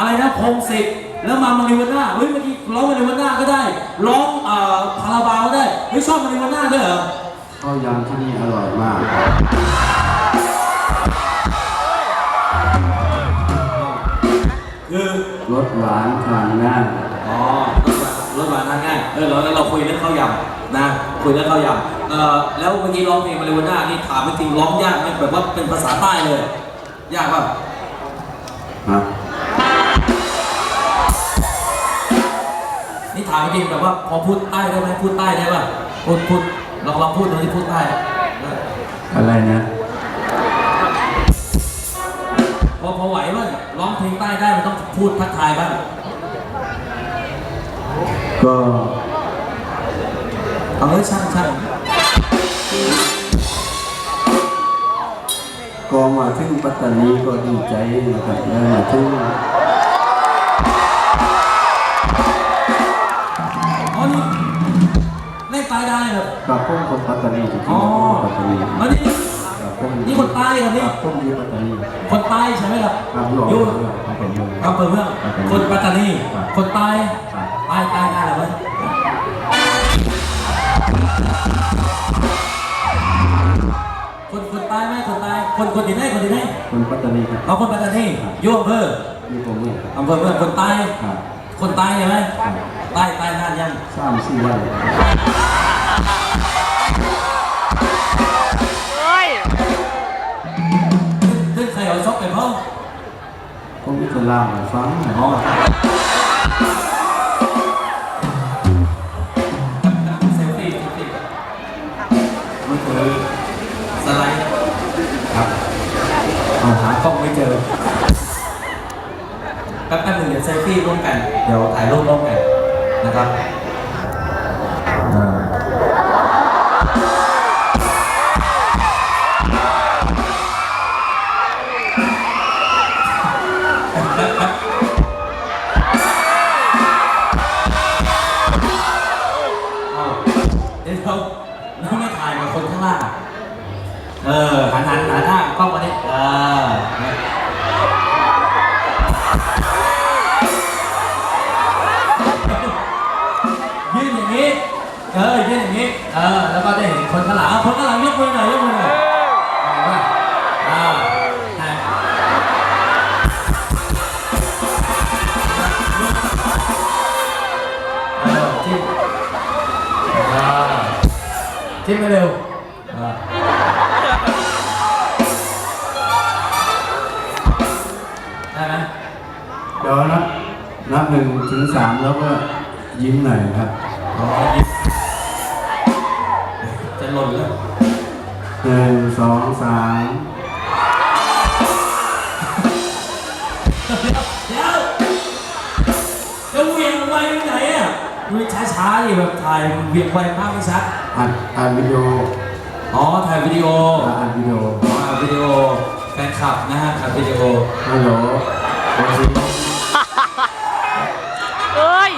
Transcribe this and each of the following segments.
อะไรนะพงศิษฐ์แล้วมามาริวาน่าเฮ้ยเมื่อกี้ร้องมาริวาน่าก็ได้ร้องเอ่อคาราบาวก็ได้เฮ้ยชอบมาริวาน่าด้วยเหรอข้าวยำที่นี่อร่อยมากคือรสหวานทานง่ายอ๋อรถหวานทานง่ายเออเราเราคุยเรื่องข้าวยำนะคุยเรื่องข้าวยำเออแล้วเมื่อกี้ร้องเพลงมาริวาน่านี่ถามจริงร้องยากไหมแบบว่าเป็นภาษาใต้เลย ยากป่ะ นี่ถามจริงแบบว่าพอพูดใต้ได้ไหมพูดใต้ได้ป่ะพูดพูดลองลองพูดดูที่พูดใต้อะไรนะพอพอไหวว่าร้องเพลงใต้ได้มันต้องพูดทักทายบ้างก็เอาเฮ้ยช่างช่างก็มาถึงปัตตานีก็ดีใจนะครับแล้วมาถึง นี่คนใต้เหรอนี่กับพวกอยู่ปัตตานีคนใต้ใช่ไหมครับครับหลวงอยู่ครับผมอำเภอเมืองปัตตานีคนปัตตานีครับคนใต้ครับใต้ใต้ได้เหรอเว้ยคนคนใต้ไหมคนใต้คนคนที่ไหนคนที่ไหนคนปัตตานีครับเอาคนปัตตานีอยู่อำเภออยู่ผมเนี่ยครับอำเภอเมืองคนใต้ครับคนใต้ใช่ไหมครับใต้ใต้นานยังสามสี่วัน ขึ้นใครเอาซอกไปพ่อผมมีคนเล่าให้ฟังอ๋อเซลฟี่เซลฟี่มือถือสไลด์ครับเอาหากล้องไม่เจอแป๊บๆหนึ่งเดี๋ยวเซลฟี่ร่วมกัน เดี๋ยวถ่ายรูปร่วมกันนะครับ เดี๋ยวเราเราไม่ถ่ายกับคนข้างล่าง เออ หันหันหันหน้ากล้องมาดิเออยืนอย่างนี้ เออยืนอย่างนี้ เออ แล้วก็ได้เห็นคนข้างหลังเอาคนข้างหลังยกมือหน่อยยกมือหน่อย จิ้มไปเร็วอ่าได้ไหมเดี๋ยวนับนับหนึ่งถึงสามแล้วก็ยิ้มหน่อยครับอ๋อยิ้มจะหล่นแล้ว หนึ่งสองสามเดี๋ยวจะเหวียงไวไปไหนอะดูช้าๆดิแบบถ่ายเหวียงไวมากไม่ชัด อัดอัดวิดีโออ๋อถ่ายวิดีโออัดวิดีโออ๋ออัดวิดีโอแฟนคลับนะฮะอัดวิดีโอฮัลโหลโอซิเอ้ย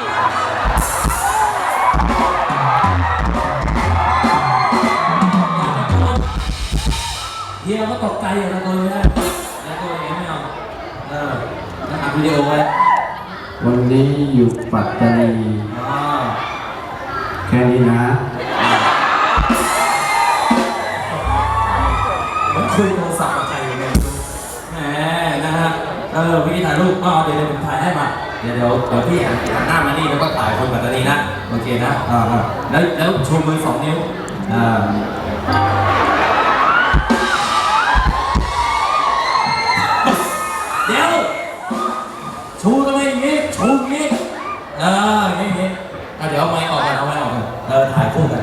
เฮียก็ตกใจอยู่นะตัวไม่ได้แล้วตัวเองไม่เอาเออแล้วอัดวิดีโอไว้วันนี้อยู่ปัตตานีอ๋อแค่นี้นะ คุยโทรศัพท์กับใครอยู่เนี่ยแหมนะฮะเออวิธีถ่ายรูปอ๋อเดี๋ยวเดี๋ยวผมถ่ายให้มาเดี๋ยวเดี๋ยวเดี๋ยวพี่หันหนหน้ามานี่แล้วก็ถ่ายคนปัตตานีนะโอเคนะอ่าแล้วแล้วชูมือสองนิ้วอ่าเดี๋ยวชูทำไมอย่างงี้ชูอย่างงี้อ่างงี้อย่างงี้อะเดี๋ยวเอาไม้ออกกันเอาไม้ออกกันเออถ่ายคู่กัน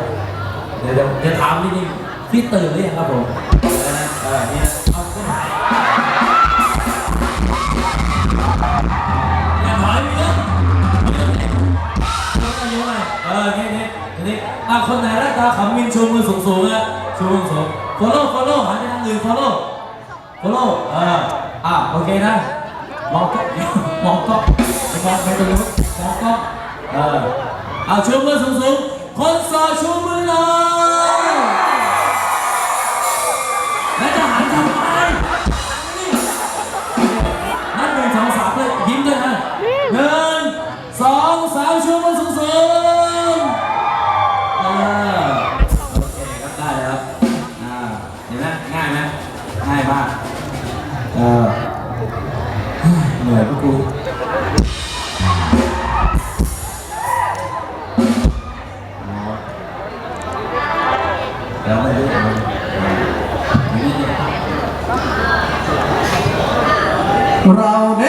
เดี๋ยวเดี๋ยวเดี๋ยวถามนิดนึงพี่ตื่นหรือยังครับผม อะคนไหนหน้าตาขำมินชูมือสูงสูงๆอะชูมือสูง follow follow หันไปทางอื่น follow follow เอออะโอเคนะ มองกล้องมองกล้องมองไปตรงนู้นมองกล้องเออเอาชูมือสูงสูงๆคนสอชูมือหน่อย ง่ายมาก เออเหนื่อยพวกกูรู้อะเราได้